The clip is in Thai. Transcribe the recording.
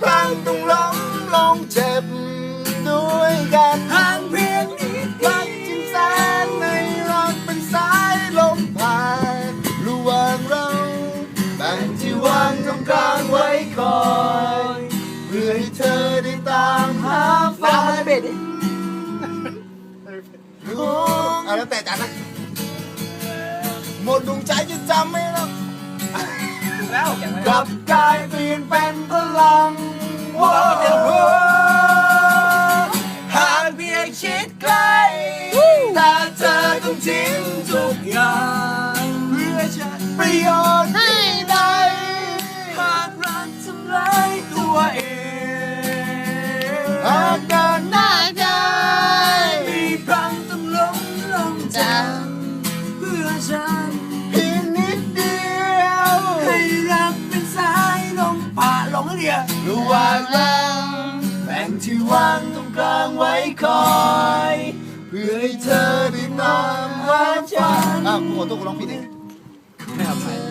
ครั้งต้องล้มลงเจ็บด้วยกันห่างเพียงนิดเดียวจึงแสนในรักเป็นสายลมผ่ายระหว่างเราแบ่งที่วางตรงกลางไว้ก่อนเพื่อให้เธอได้ตามหาฝันเบ็ดเอาแล้วแต่จันนะหมดดวงใจจะจำไม่รับแล้วกลับกลายเปลี่ยนไป ชิดใกล้ถ้าเธอต้องทิ้งทุกอย่างเพื่อฉันประโยชน์ที่ใดหากรักทำร้ายตัวเองหากเดินหน้าได้มีพลังต้องล้มลงจากเพื่อฉันเพียงนิดเดียวให้รักเป็นสายลมผ่าลงเดียวระหว่างเราแบ่ งที่ว่างตรงกลางไว้คอย เพื่อให้เธอได้ตามหาฝันอ้าวกูขอตัวกูร้องผิดเองไม่ทำไม